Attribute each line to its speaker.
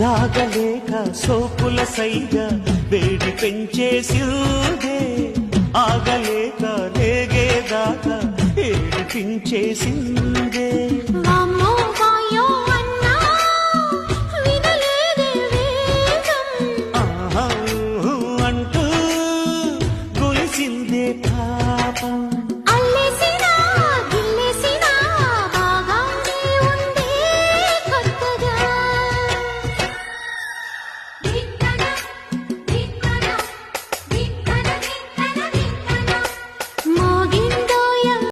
Speaker 1: దాగలేక సోపుల సైగ వేడి పెంచేసిందే ఆగలేక రేగేదాకా ఏడిపించేసిందే Bye.